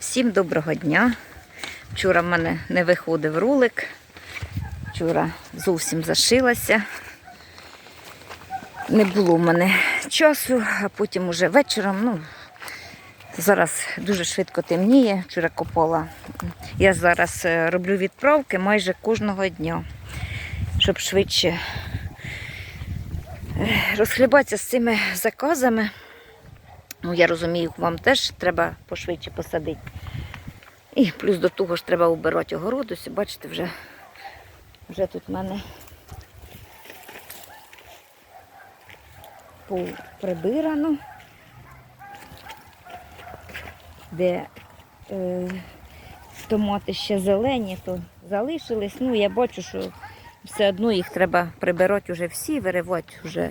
Всім доброго дня. Вчора в мене не виходив ролик. Вчора зовсім зашилася. Не було в мене часу, а потім уже вечором, ну, зараз дуже швидко темніє. Вчора копала. Я зараз е, роблю відправки майже кожного дня, щоб швидше е, розхлібатися з цими заказами. Ну, я розумію, вам теж треба пошвидше посадити. І плюс до того ж треба убирати огород. Ось, бачите, вже, вже тут в мене прибирано, де е, томати ще зелені, то залишились. Ну, я бачу, що все одно їх треба прибирати вже всі, виривати вже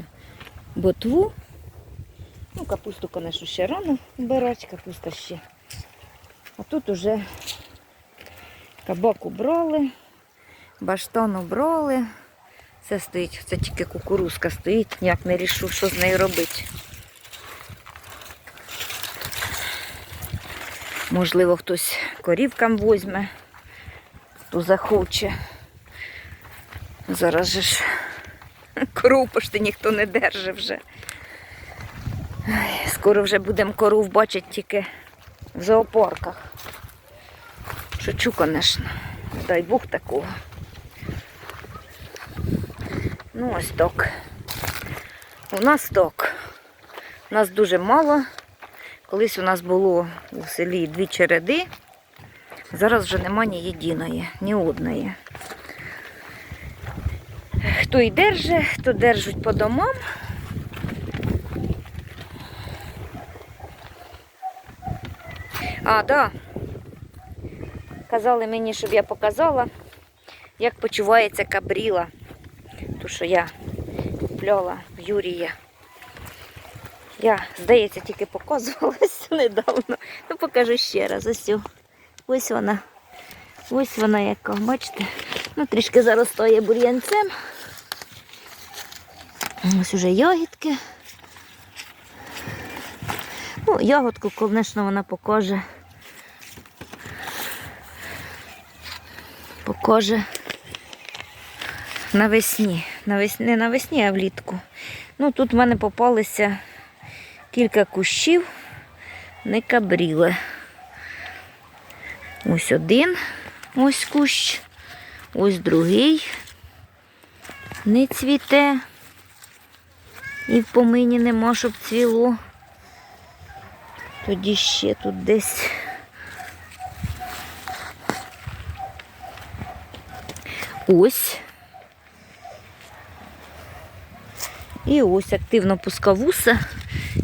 ботву. Ну, капусту, звісно, ще рано вбирати, капуста ще. А тут уже кабак убрали, баштан убрали. Це стоїть, це тільки кукурузка стоїть, ніяк не рішу, що з нею робити. Можливо, хтось корівкам возьме, хто захоче. Зараз же ж коров пошти ніхто не держить вже. Скоро вже будемо коров бачити тільки в зоопарках. Шучу, звісно. Дай Бог такого. Ну, ось так. У нас так. У нас дуже мало. Колись у нас було у селі дві череди. Зараз вже нема ні єдиної, ні одної. Хто і держить, хто держить по домам. А, да. Казали мені, щоб я показала, як почувається кабріла. Ту, що я купляла в Юрія. Я, здається, тільки показувалася недавно. Ну, покажу ще раз. Ось, ось вона. Ось вона яка, бачите? Ну, трішки заростає бур'янцем. Ось уже ягідки. Ну, ягодку, звісно, вона покаже. Покаже навесні. Навесні. Не навесні, а влітку. Ну, тут в мене попалися кілька кущів, не кабріли. Ось один, ось кущ, ось другий не цвіте. І в помині нема, щоб цвіло. Тоді ще тут десь. Ось. І ось активно пускавуса.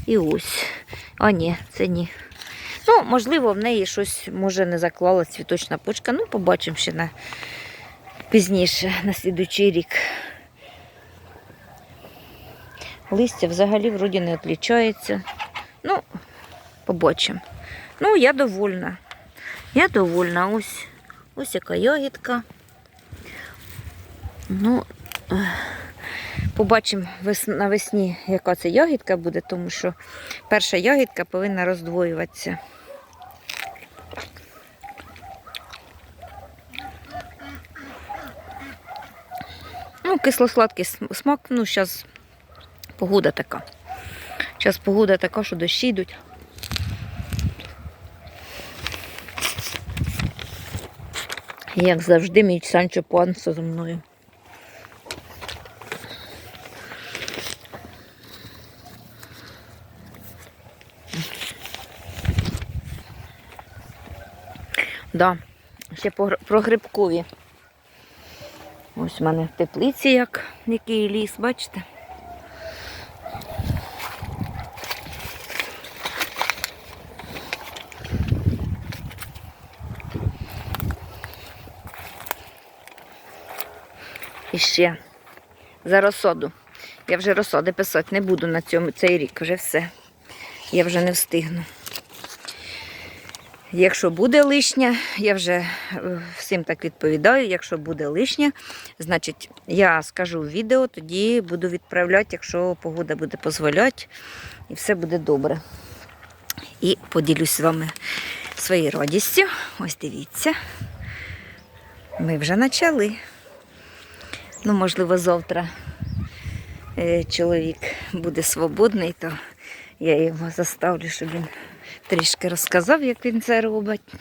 І ось. А ні, це ні. Ну, можливо, в неї щось може не заклала цвіточна почка. Ну, побачимо ще на пізніше, на слідуючий рік. Листя взагалі вроді не відлічається. Ну, побачимо. Ну, я довольна. Я довольна. Ось ось яка ягідка. Ну, побачимо навесні, яка це ягідка буде, тому що перша ягідка повинна роздвоюватися. Ну, кисло-сладкий смак, ну, зараз погода така. Зараз погода така, що дощі йдуть. Як завжди, мій Санчо Пансо зі мною. Да, ще про грибкові. Ось у мене в теплиці, як який ліс, бачите? І ще за розсоду. Я вже розсоди писати не буду на цьому цей рік, вже все. Я вже не встигну. Якщо буде лишня, я вже е, всім так відповідаю. Якщо буде лишня, значить я скажу в відео, тоді буду відправляти, якщо погода буде дозволяти, і все буде добре. І поділюсь з вами своєю радістю. Ось дивіться. Ми вже почали. Ну, можливо, завтра е, чоловік буде свободний, то я його заставлю, щоб він трішки розказав, як він це робить.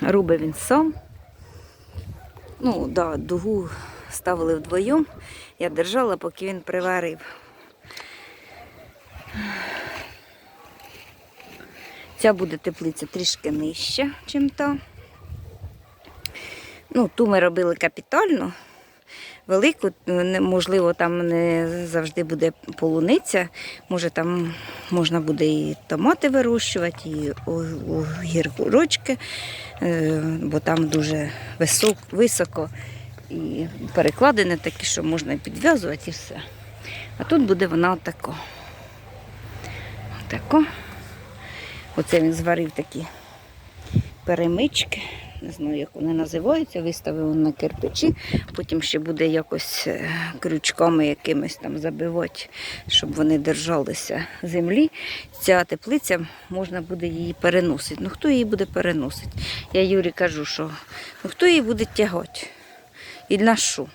Робить він сам. Ну, да, дугу ставили вдвоєм. Я держала, поки він приварив. Ця буде теплиця трішки нижча, ніж та. Ну, ту ми робили капітально. Велику, можливо, там не завжди буде полуниця. Може, там можна буде і томати вирощувати, і огірочки, е, бо там дуже висок, високо і перекладини такі, що можна підв'язувати і все. А тут буде вона отако. Отако. Оце він зварив такі перемички. Не знаю, як вони називаються, виставив на кирпичі, потім ще буде якось е, крючками якимись там забивати, щоб вони держалися землі. Ця теплиця можна буде її переносити. Ну хто її буде переносити? Я Юрі кажу, що ну хто її буде тягати? І на що?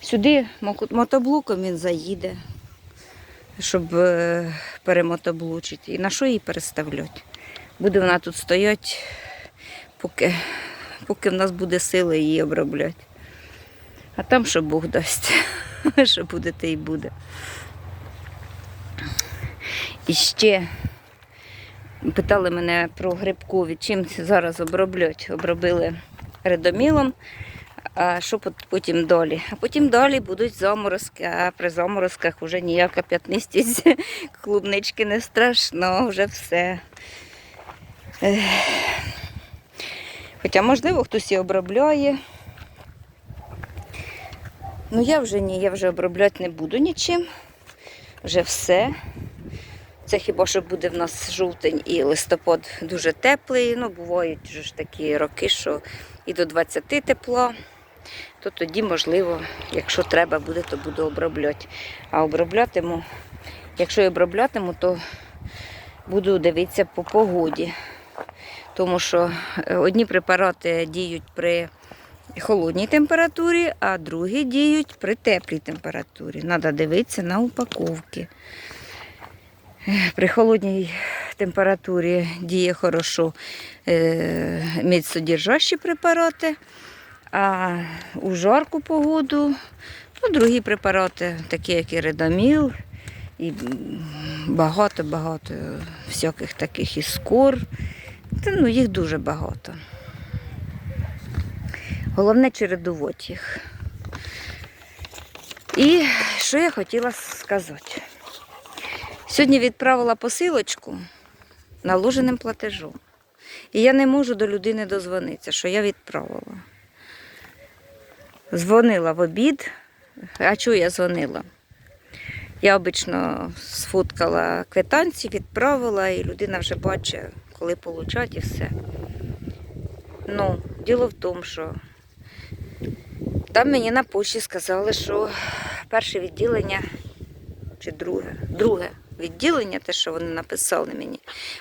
Сюди мо- мотоблоком він заїде, щоб е, перемотоблучити. І на що її переставляти? Буде вона тут стояти, поки, поки в нас буде сила її обробляти. А там що Бог дасть, що буде, те й буде. І ще питали мене про грибкові, чим зараз оброблять. Обробили редомілом, а що потім далі? А потім далі будуть заморозки, а при заморозках вже ніяка п'ятнистість клубнички не страшно, вже все. Хоча, можливо, хтось і обробляє. Ну, я вже ні, я вже обробляти не буду нічим. Вже все. Це хіба що буде в нас жовтень і листопад дуже теплий. Ну, бувають вже ж такі роки, що і до 20 тепла, то тоді, можливо, якщо треба буде, то буду обробляти. А оброблятиму, якщо і оброблятиму, то буду дивитися по погоді. Тому що е, одні препарати діють при холодній температурі, а другі діють при теплій температурі. Треба дивитися на упаковки. Е, При холодній температурі діє хорошо е, міцсодержащі препарати, а у жарку погоду ну, другі препарати, такі як і редаміл, і багато-багато всяких таких і скор. Ну, їх дуже багато. Головне чередувати їх. І що я хотіла сказати? Сьогодні відправила посилочку наложеним платежом. І я не можу до людини дозвонитися, що я відправила. Дзвонила в обід. А чого я дзвонила? Я обично сфоткала квитанції, відправила, і людина вже бачить, коли получать і все. Ну, діло в тому, що там мені на почті сказали, що перше відділення чи друге, друге відділення, те, що вони написали мені,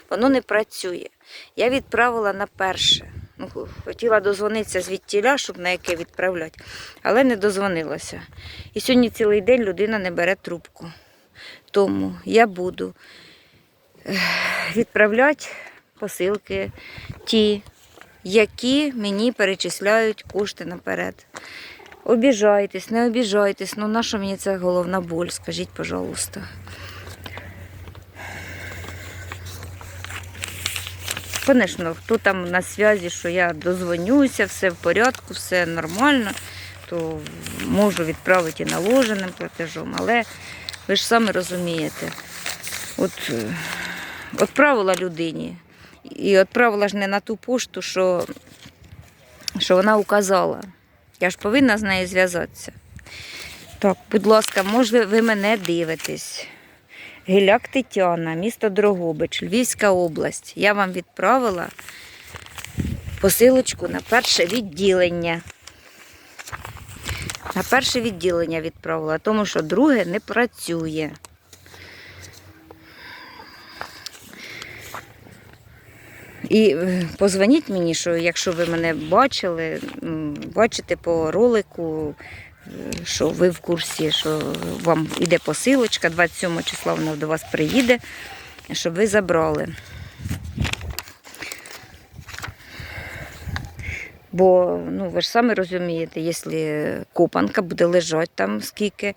воно не працює. Я відправила на перше. Ну, хотіла дозвонитися звідтіля, щоб на яке відправляти, але не дозвонилася. І сьогодні цілий день людина не бере трубку. Тому я буду відправляти посилки ті, які мені перечисляють кошти наперед. Обіжайтесь, не обіжайтесь. Ну наша мені це головна боль, скажіть, пожалуйста. Звісно, хто там на зв'язі, що я дозвонюся, все в порядку, все нормально, то можу відправити і наложеним платежом. Але ви ж самі розумієте, от е, відправила людині. І відправила ж не на ту пошту, що, що вона указала. Я ж повинна з нею зв'язатися. Так, будь ласка, може ви мене дивитесь. Гіляк Тетяна, місто Дрогобич, Львівська область. Я вам відправила посилочку на перше відділення. На перше відділення відправила, тому що друге не працює. І е, позвоніть мені, що якщо ви мене бачили, бачите по ролику, е, що ви в курсі, що вам іде посилочка, 27 числа вона до вас приїде, щоб ви забрали. Бо ну, ви ж самі розумієте, якщо копанка буде лежати там скільки,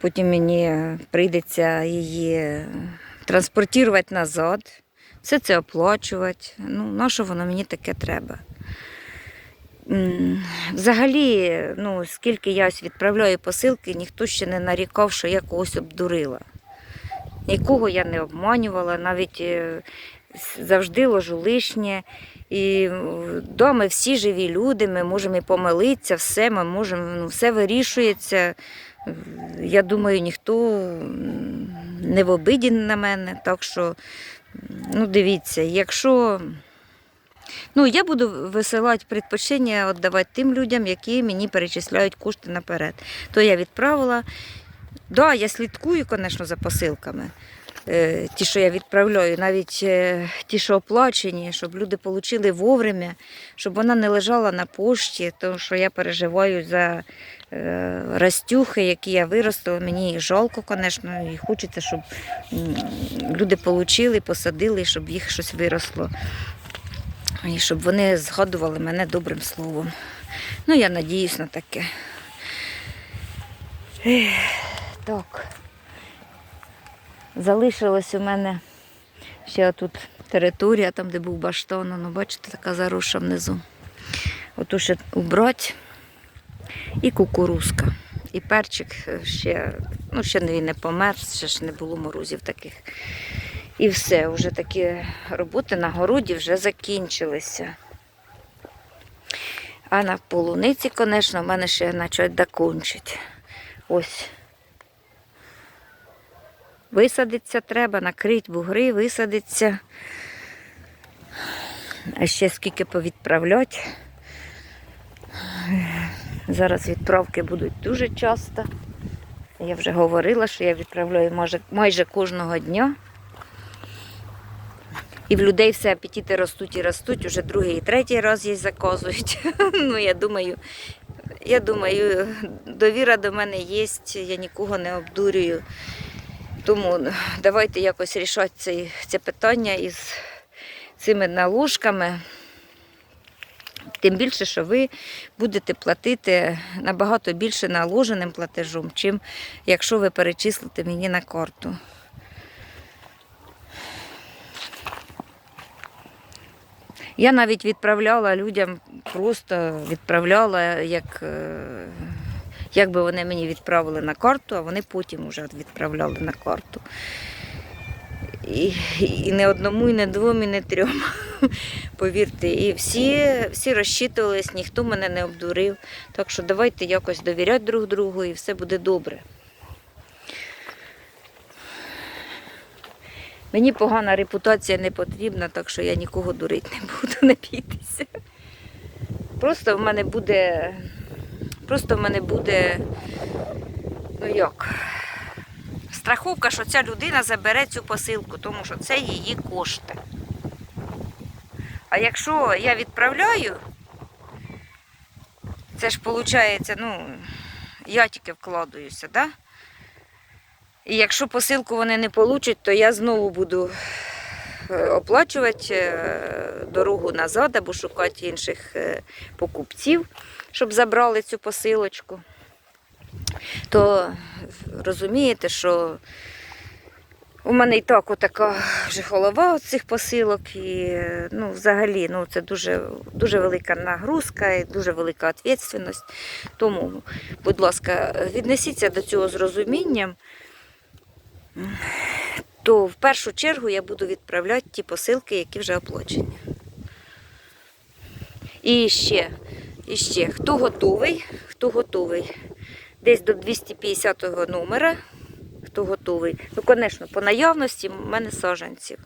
потім мені прийдеться її транспортувати назад, все це оплачувати. Ну, на що воно мені таке треба? Взагалі, ну, скільки я ось відправляю посилки, ніхто ще не нарікав, що я когось обдурила. Нікого я не обманювала, навіть е, завжди ложу лишнє. І вдома всі живі люди, ми можемо і помилитися, все, ми можемо, ну, все вирішується. Я думаю, ніхто не в обиді на мене. Так що, ну, дивіться, якщо. Ну, я буду висилати предпочтення віддавати тим людям, які мені перечисляють кошти наперед. То я відправила. Да, я слідкую, звісно, за посилками. Е, Ті, що я відправляю, навіть е, ті, що оплачені, щоб люди отримали вовремя, щоб вона не лежала на пошті, тому що я переживаю за растюхи, які я виростила. Мені їх жалко, звісно, і хочеться, щоб люди отримали, посадили, щоб їх щось виросло. І щоб вони згадували мене добрим словом. Ну, я надіюсь на таке. Так. Залишилась у мене ще тут територія, там, де був баштон, ну, бачите, така заросша внизу. Ото ще убрать і кукурузка. І перчик ще, ну, ще він не помер, ще ж не було морозів таких. І все, вже такі роботи на городі вже закінчилися. А на полуниці, звісно, в мене ще почать докончить. Ось. Висадиться треба, накрити бугри, висадиться. А ще скільки повідправлять. Зараз відправки будуть дуже часто. Я вже говорила, що я відправляю майже, майже кожного дня. І в людей все апетити ростуть і ростуть, уже другий і третій раз їй заказують. ну, я думаю, я думаю, довіра до мене є, я нікого не обдурюю. Тому давайте якось рішати це, це питання із цими наложками. Тим більше, що ви будете платити набагато більше наложеним платежом, чим якщо ви перечислите мені на карту. Я навіть відправляла людям, просто відправляла, як, е, би вони мені відправили на карту, а вони потім вже відправляли на карту. І, не одному, і не двом, і не трьом. Повірте, і всі, всі розчитувались, ніхто мене не обдурив. Так що давайте якось довіряти друг другу і все буде добре. Мені погана репутація не потрібна, так що я нікого дурити не буду, не бійтеся. Просто в мене буде. Просто в мене буде. Ну як? Страховка, що ця людина забере цю посилку, тому що це її кошти. А якщо я відправляю, це ж виходить, ну, я тільки вкладаюся. Да? І якщо посилку вони не получать, то я знову буду е, оплачувати е, дорогу назад або шукати інших е, покупців, щоб забрали цю посилочку. То розумієте, що у мене і так отака вже голова цих посилок, і ну, взагалі ну, це дуже, дуже велика нагрузка і дуже велика відповідальність. Тому, будь ласка, віднесіться до цього з розумінням то в першу чергу я буду відправляти ті посилки, які вже оплачені. І ще, і ще, хто готовий, хто готовий. Десь до 250 номера, хто готовий. Ну, звісно, по наявності в мене саджанців.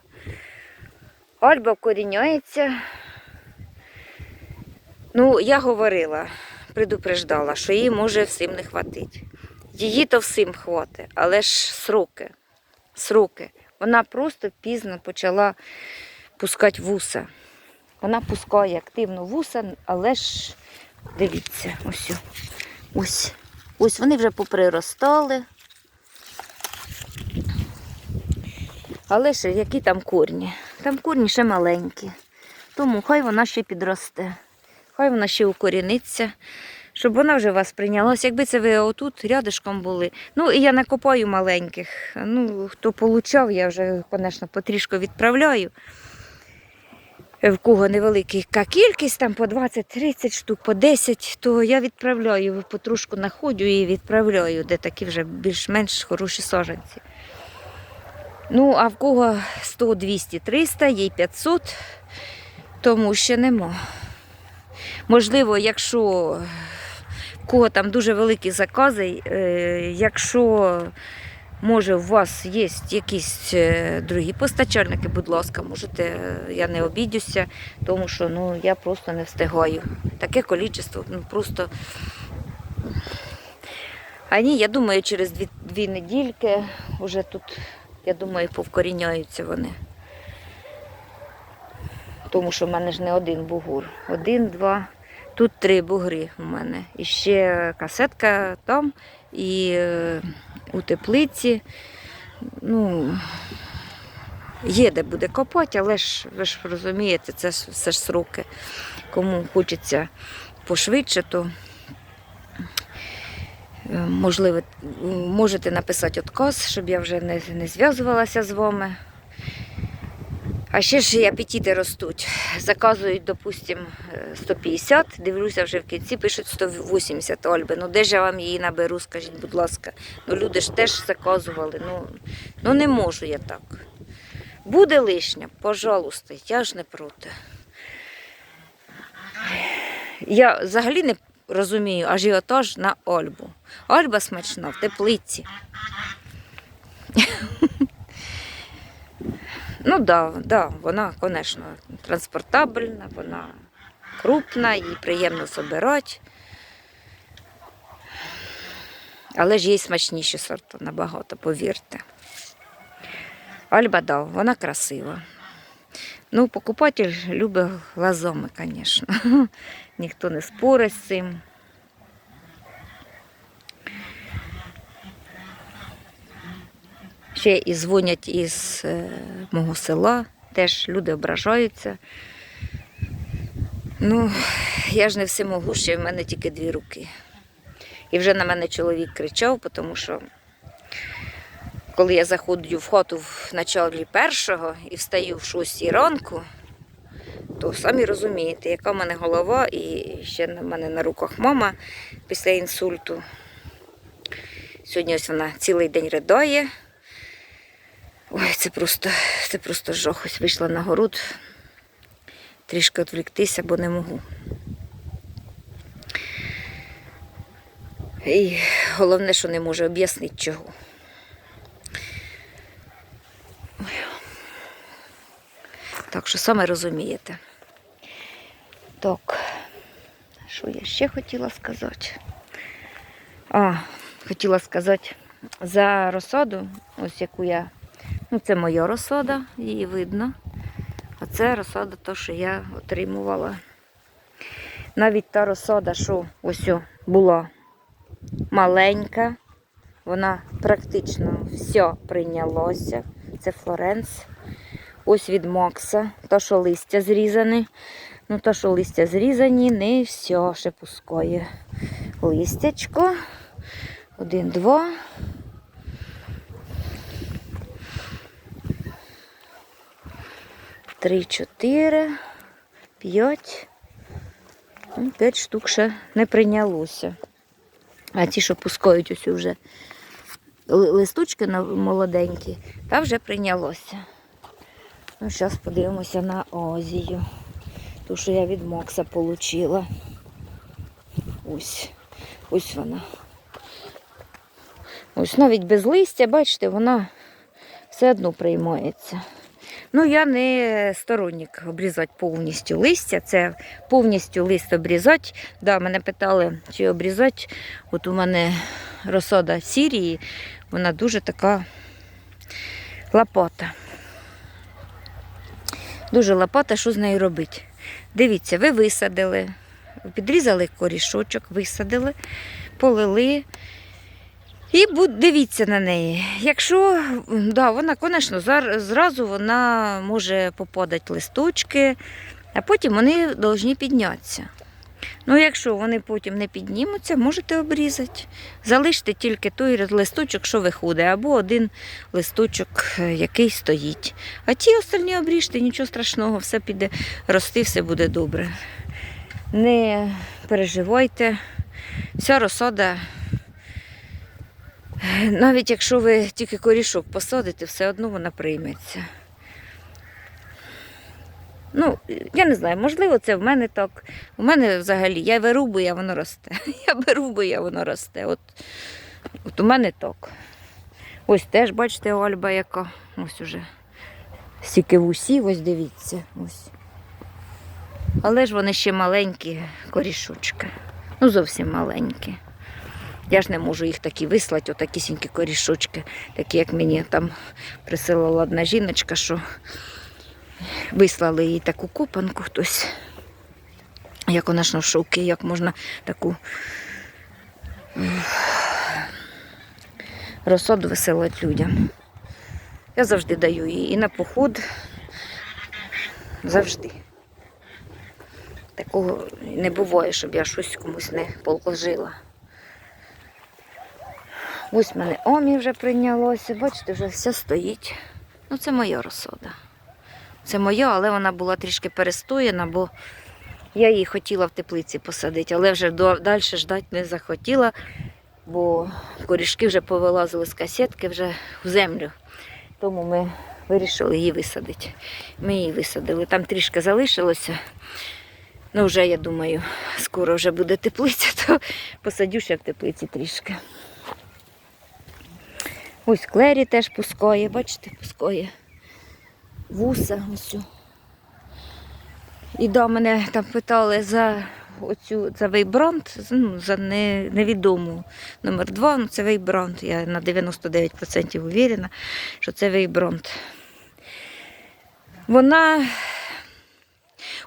Альба вкоріняється. Ну, я говорила, предупреждала, що їй може всім не хватить. Її то всім хватить, але ж сроки. Сроки. Вона просто пізно почала пускати вуса. Вона пускає активно вуса, але ж дивіться, ось. Ось. Ось вони вже поприростали. Але ж які там корні? Там корні ще маленькі. Тому хай вона ще підросте. Хай вона ще укоріниться, щоб вона вже вас прийнялась. Якби це ви отут рядишком були. Ну, і я накопаю маленьких. Ну, хто получав, я вже, звісно, потрішку відправляю. В кого невелика кількість, там по 20-30 штук, по 10, то я відправляю, потрушку находю і відправляю, де такі вже більш-менш хороші саженці. Ну, а в кого 100, 200, 300, є й 500, тому ще нема. Можливо, якщо в кого там дуже великі закази, е, якщо може у вас є якісь е, другі постачальники, будь ласка, можете, е, я не обідюся, тому що ну, я просто не встигаю. Таке кількість, ну просто. А ні, я думаю, через дві, дві недільки вже тут, я думаю, повкоріняються вони. Тому що в мене ж не один бугур. Один, два. Тут три бугри у мене. І ще касетка там і е, у теплиці. Ну, є де буде копати, але ж ви ж розумієте, це все ж сроки. Кому хочеться пошвидше, то е, можливо, можете написати отказ, щоб я вже не, не зв'язувалася з вами. А ще ж і апетити ростуть. Заказують, допустим, е, 150, дивлюся вже в кінці, пишуть 180 Ольби. Ну де ж я вам її наберу, скажіть, будь ласка. Ну люди ж теж заказували. Ну, ну не можу я так. Буде лишня, пожалуйста, я ж не проти. Я взагалі не розумію ажіотаж на Ольбу. Ольба смачна в теплиці. Ну да, да, вона, звісно, транспортабельна, вона крупна, її приємно збирати. Але ж є смачніші сорти набагато, повірте. Альба, да, вона красива. Ну, покупатель любить глазоми, звісно. Ніхто не спорить з цим. Ще і дзвонять із е, мого села, теж люди ображаються. Ну, я ж не всемогуща, в мене тільки дві руки. І вже на мене чоловік кричав, тому що коли я заходжу в хату в началі першого і встаю в 6 ранку, то самі розумієте, яка в мене голова, і ще на мене на руках мама після інсульту. Сьогодні ось вона цілий день ридає. Ой, це просто, це просто жах. Ось вийшла на город. Трішки відвліктися, бо не можу. І головне, що не можу об'яснити чого. Так що саме розумієте. Так, що я ще хотіла сказати? А, хотіла сказати за розсаду, ось яку я Ну, це моя розсада, її видно. А це розсада, то, що я отримувала. Навіть та розсада, що ось була маленька, вона практично все прийнялося. Це Флоренс. Ось від Макса. То, що листя зрізане. Ну, то, що листя зрізані, не все ще пускає. Листячко. Один, два. Три, чотири, п'ять. Ну, П'ять штук ще не прийнялося. А ті, що пускають ось вже листочки молоденькі, та вже прийнялося. Ну, зараз подивимося на Азію. Ту, що я від Макса отримала. Ось. Ось вона. Ось навіть без листя, бачите, вона все одно приймається. Ну, я не сторонник обрізати повністю листя. Це повністю лист обрізати. Да, мене питали, чи обрізати. От у мене розсада Сірії, вона дуже така лопата. Дуже лопата, що з нею робити? Дивіться, ви висадили, підрізали корішочок, висадили, полили. І будь, дивіться на неї. Якщо да, вона, звісно, зразу вона може попадати листочки, а потім вони повинні піднятися. Ну, якщо вони потім не піднімуться, можете обрізати. Залиште тільки той листочок, що виходить, або один листочок, е, який стоїть. А ті остальні обріжте, нічого страшного, все піде рости, все буде добре. Не переживайте, вся розсада. Навіть якщо ви тільки корішок посадите, все одно вона прийметься. Ну, я не знаю, можливо, це в мене так. У мене взагалі я вирубую, а воно росте. Я вирубую, а воно росте. От, от у мене так. Ось теж, бачите, Ольба яка. Ось уже. Стільки вусів, ось дивіться. Ось. Але ж вони ще маленькі корішочки. Ну, зовсім маленькі. Я ж не можу їх такі вислати, отакісінькі корішочки, такі, як мені там присилала одна жіночка, що вислали їй таку копанку хтось. Як вона ж в шокі, як можна таку м, розсаду висилати людям. Я завжди даю їй і на поход. Завжди. Такого не буває, щоб я щось комусь не положила. Ось в мене омі вже прийнялося, бачите, вже все стоїть. Ну, це моя розсада. Це моя, але вона була трішки перестояна, бо я її хотіла в теплиці посадити, але вже далі ждати не захотіла, бо корішки вже повилазили з касетки вже в землю. Тому ми вирішили її висадити. Ми її висадили. Там трішки залишилося. Ну, вже, я думаю, скоро вже буде теплиця, то посадю ще в теплиці трішки. Ось клері теж пускає, бачите, пускає вуса. Ось. І да, мене там питали за оцю за вейбрант, ну, за не, невідому номер 2, ну це вейбрант. Я на 99% уверена, що це вейбрант. Вона.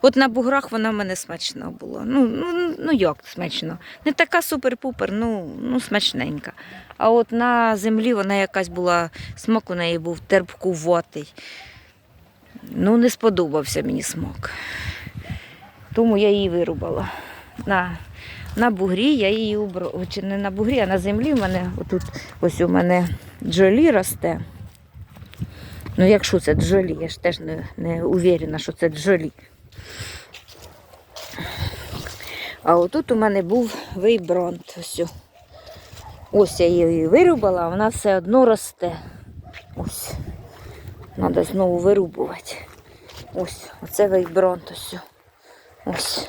От на буграх вона в мене смачна була. Ну, ну, ну як смачно? Не така супер-пупер, ну, ну смачненька. А от на землі вона якась була, смак у неї був терпкуватий. Ну, не сподобався мені смак. Тому я її вирубала. На, на бугрі я її убрала. Чи не на бугрі, а на землі в мене отут ось у мене джолі росте. Ну, якщо це джолі, я ж теж не, не уверена, що це джолі. А отут у мене був вейбронт. Ось. Ось я її вирубала, а вона все одно росте. Ось. Треба знову вирубувати. Ось, оце вейбронт ось. Ось.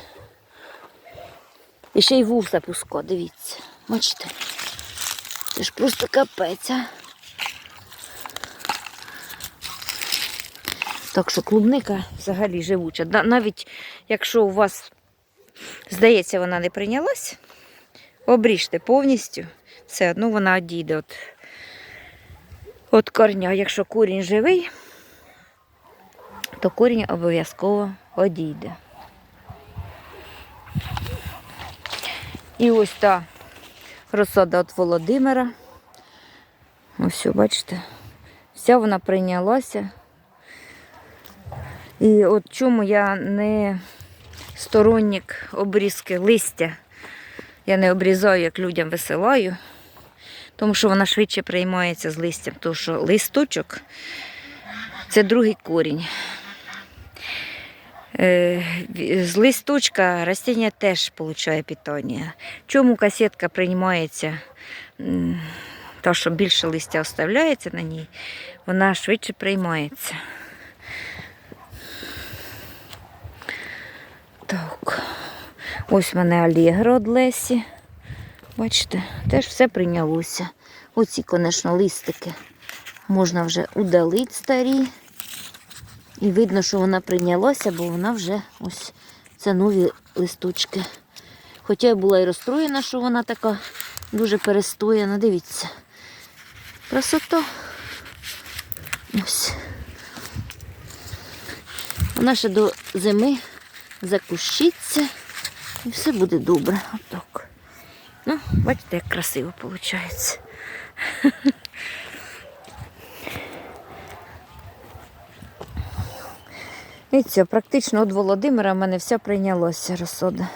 І ще й вуса пуско, дивіться. Бачите? Це ж просто капець. а. Так що клубника взагалі живуча. Навіть якщо у вас, здається, вона не прийнялась, обріжте повністю, все одно вона одійде від, від корня. Якщо корінь живий, то корінь обов'язково одійде. І ось та розсада від Володимира. Ось, бачите, вся вона прийнялася. І от чому я не сторонник обрізки листя. Я не обрізаю, як людям висилаю, тому що вона швидше приймається з листям, тому що листочок це другий корінь. Е, З листочка растіння теж отримує питання. Чому касетка приймається, то що більше листя оставляється на ній, вона швидше приймається. Так. Ось в мене алігро від Лесі. Бачите, теж все прийнялося. Оці, звісно, листики можна вже удалити старі. І видно, що вона прийнялася, бо вона вже ось це нові листочки. Хоча я була і розстроєна, що вона така дуже перестояна. Дивіться. Красота. Ось. Вона ще до зими закущиться і все буде добре. Отак. Ну, бачите, як красиво виходить. І це, практично від Володимира в мене все прийнялося розсода.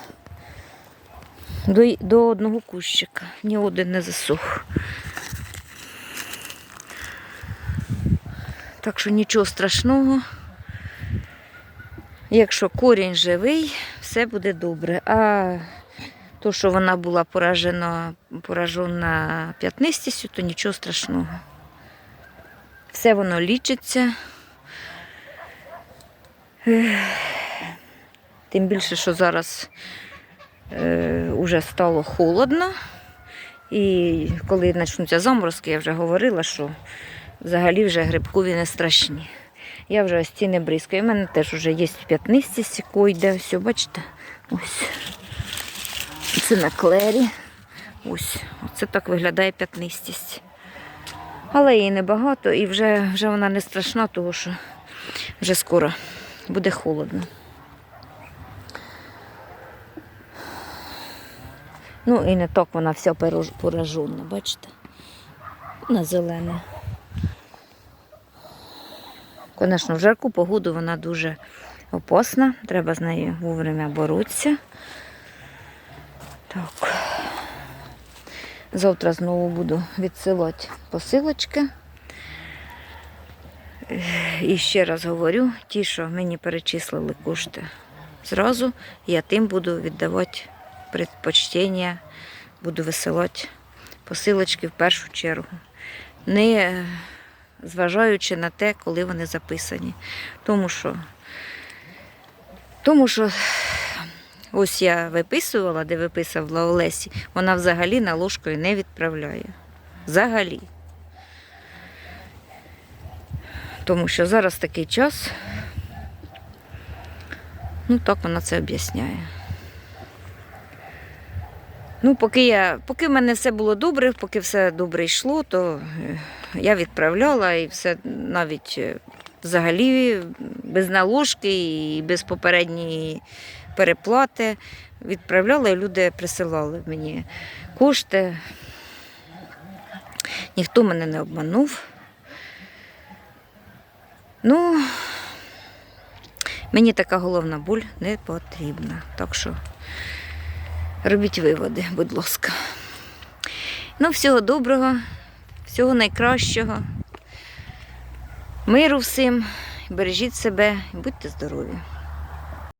До, до одного кущика. Ні один не засух. Так що нічого страшного. Якщо корінь живий, все буде добре. А то, що вона була поражена, поражена п'ятнистістю, то нічого страшного. Все воно лічиться. Тим більше, що зараз е, стало холодно. І коли почнуться заморозки, я вже говорила, що взагалі вже грибкові не страшні. Я вже не бризкаю. У мене теж вже є п'ятнистість, яку йде. Все, бачите? Ось. Це на клері. Ось. Оце так виглядає п'ятнистість. Але її небагато і вже, вже вона не страшна, тому що вже скоро буде холодно. Ну і не так вона вся поражена, бачите? Вона зелена. Звісно, в жарку погоду вона дуже опасна, треба з нею вовремя боротися. Так. Завтра знову буду відсилати посилочки. І ще раз говорю, ті, що мені перечислили кошти зразу, я тим буду віддавати предпочтення, буду висилати посилочки в першу чергу. Не зважаючи на те, коли вони записані. Тому що, тому що ось я виписувала, де виписувала Олесі, вона взагалі на ложкою не відправляє. Взагалі. Тому що зараз такий час. Ну, так вона це об'ясняє. Ну, поки, я, поки в мене все було добре, поки все добре йшло, то е, я відправляла і все навіть е, взагалі без наложки і без попередньої переплати відправляла, і люди присилали мені кошти. Ніхто мене не обманув. Ну, мені така головна боль не потрібна. Так що робіть виводи, будь ласка. Ну, всього доброго, всього найкращого. Миру всім, бережіть себе і будьте здорові.